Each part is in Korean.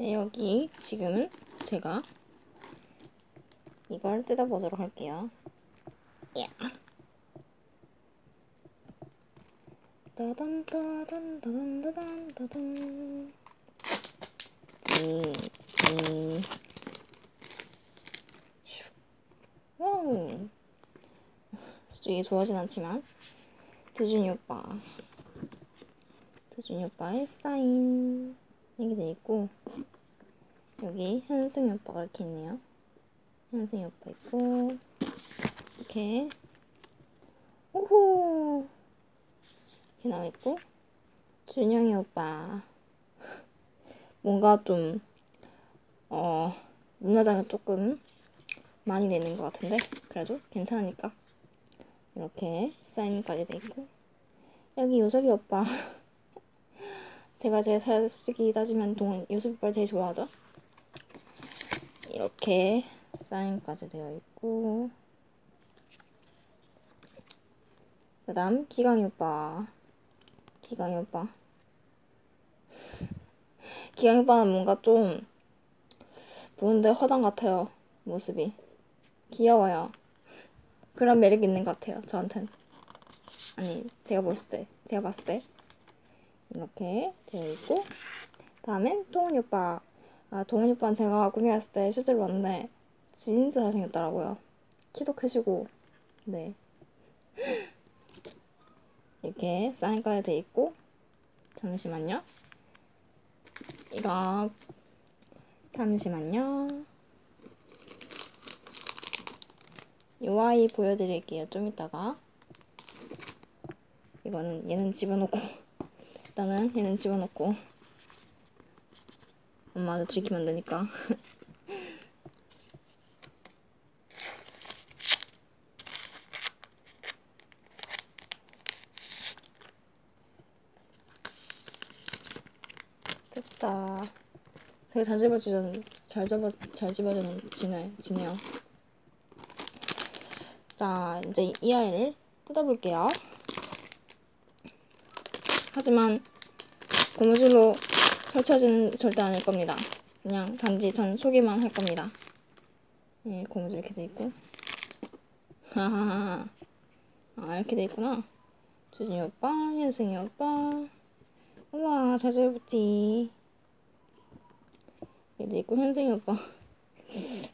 네, 여기 지금은 제가 이걸 뜯어보도록 할게요. 야. 따단 따단 따단 따단 따단 지, 지. 슉. 와우. 솔직히 좋아하진 않지만 두준이 오빠 두준이 오빠의 사인 이게 돼 있고 여기 현승이 오빠가 이렇게 있네요. 현승이 오빠 있고 이렇게. 오호! 이렇게 나와 있고 준영이 오빠. 뭔가 좀 어, 눈화장을 조금 많이 내는 것 같은데? 그래도 괜찮으니까. 이렇게 사인까지 돼 있고. 여기 요섭이 오빠 제가 제일 살 솔직히 따지면 동은 오빠를 제일 좋아하죠? 이렇게 사인까지 되어 있고. 그 다음 기강이 오빠. 기강이 오빠. 기강이 오빠는 뭔가 좀 보는데 허당 같아요 모습이. 귀여워요. 그런 매력 있는 것 같아요 저한텐. 아니 제가 봤을 때 제가 봤을 때 이렇게 되어 있고 다음엔 동훈이 오빠. 아 동훈이 오빠는 제가 구매했을 때 실제로 봤는데 진짜 잘생겼더라고요. 키도 크시고 네. 이렇게 사인까지 돼 있고 잠시만요. 이거 잠시만요. 요 아이 보여드릴게요. 좀 이따가. 이거는 얘는 집어넣고 일단은 얘는 집어넣고 엄마도 들키면 안 되니까. 됐다. 되게 잘 집어지는 잘 집어 잘 집어지는 지네 지네요. 자 이제 이 아이를 뜯어볼게요 하지만 고무줄로 설치하지는 절대 않을 겁니다. 그냥 단지 전 소개만 할 겁니다. 예, 고무줄 이렇게 돼 있고. 하하하. 아, 이렇게 돼 있구나. 주진이 오빠, 현승이 오빠. 우와. 이렇게 돼 있고, 현승이 오빠.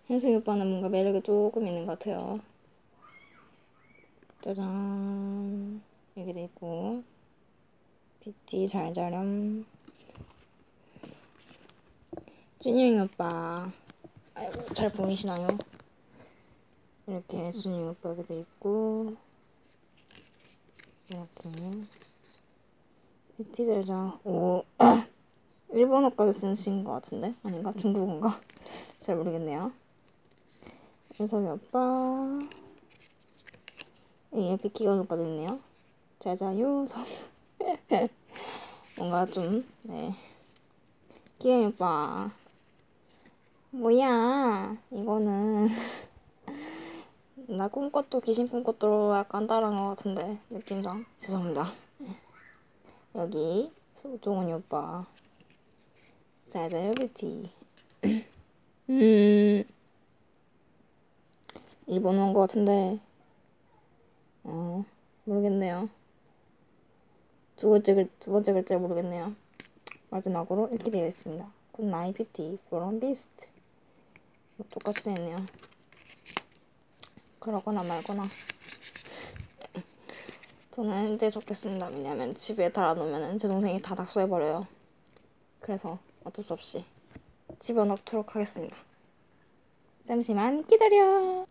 현승이 오빠는 뭔가 매력이 조금 있는 것 같아요. 짜잔. 이렇게 돼 있고. 빛이 잘 자렴. 준영이 오빠. 아이고, 잘 보이시나요? 이렇게 준영이 오빠 돼 있고. 이렇게. 빛이 잘 자. 오. 일본어까지 쓰신 것 같은데? 아닌가? 중국어인가? 잘 모르겠네요. 윤석이 오빠. 예, 비키가 오빠도 있네요. 잘 자요, 성. 뭔가 좀, 네. 기영이 오빠. 뭐야, 이거는. 나 꿈꿨도 귀신 꿈꿨도 약간 따라한 것 같은데, 느낌상. 죄송합니다. 여기, 소동원이 오빠. 자자요, 뷰티. 음, 일본어 온것 같은데, 어, 모르겠네요. 두 번째, 두 번째 글자 모르겠네요. 마지막으로 이렇게 되어 있습니다. 굿나잇 뷰티 from beast. 뭐 똑같이 되어 있네요. 그러거나 말거나. 저는 이제 좋겠습니다. 왜냐면 집에 달아놓으면 제 동생이 다 낙서해버려요. 그래서 어쩔 수 없이 집어넣도록 하겠습니다. 잠시만 기다려.